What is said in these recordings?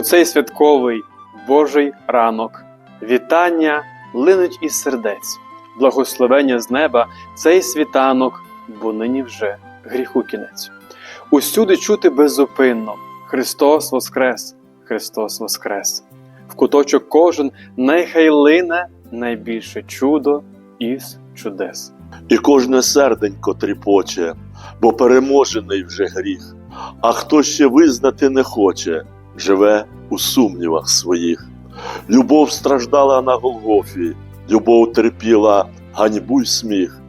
У цей святковий Божий ранок вітання линуть із сердець, благословення з неба цей світанок, бо нині вже гріху кінець. Усюди чути беззупинно Христос Воскрес, Христос Воскрес. В куточок кожен нехай лине найбільше чудо із чудес. і кожне серденько тріпоче, бо переможений вже гріх. А хто ще визнати не хоче, живе у сумнівах своїх. Любов страждала на Голгофі, любов терпіла ганьбу й сміх,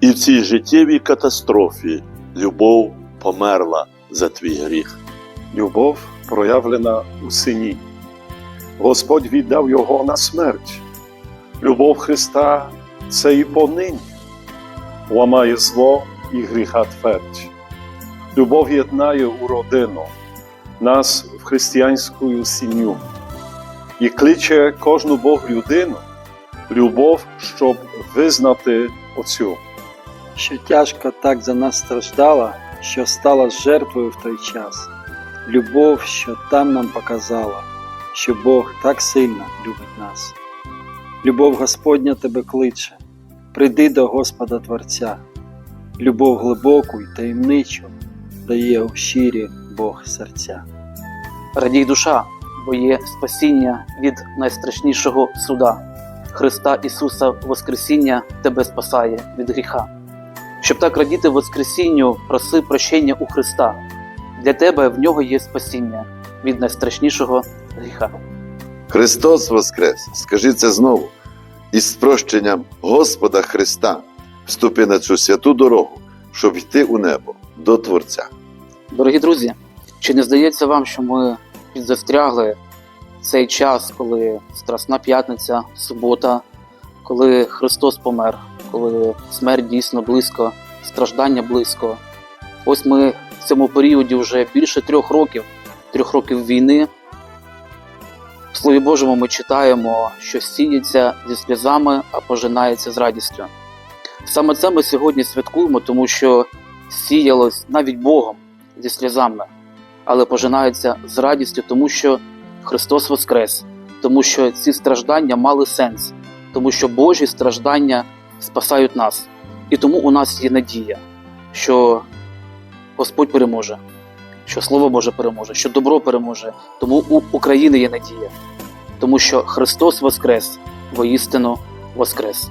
і в цій життєвій катастрофі любов померла за твій гріх. Любов проявлена у сині. Господь віддав його на смерть. Любов Христа це і понині. Ламає зло і гріха твердь. Любов єднає у родину, нас християнську сім'ю і кличе кожну Бог людину, любов, щоб визнати оцю. що тяжко так за нас страждала, що стала жертвою в той час. Любов, що там нам показала, що Бог так сильно любить нас. Любов Господня тебе кличе, прийди до Господа Творця. Любов глибоку й таємничу дає у щирі Бог серця. Радій душа, бо є спасіння від найстрашнішого суда. Христа Ісуса Воскресіння тебе спасає від гріха. Щоб так радіти Воскресінню, проси прощення у Христа. Для тебе в нього є спасіння від найстрашнішого гріха. Христос Воскрес! Скажи це знову. Із прощенням Господа Христа вступи на цю святу дорогу, щоб йти у небо до Творця. Дорогі друзі, чи не здається вам, що ми підзастрягли цей час, коли Страсна п'ятниця, субота, коли Христос помер, коли смерть дійсно близько, страждання близько. Ось ми в цьому періоді вже більше трьох років, трьох років війни. В Слові Божому ми читаємо, що сіється зі сльозами, а пожинається з радістю. Саме це ми сьогодні святкуємо, тому що сіялось навіть Богом зі сльозами, але пожинається з радістю, тому що Христос Воскрес, тому що ці страждання мали сенс, тому що Божі страждання спасають нас. І тому у нас є надія, що Господь переможе, що Слово Боже переможе, що добро переможе. Тому у України є надія, тому що Христос Воскрес, воістину Воскрес.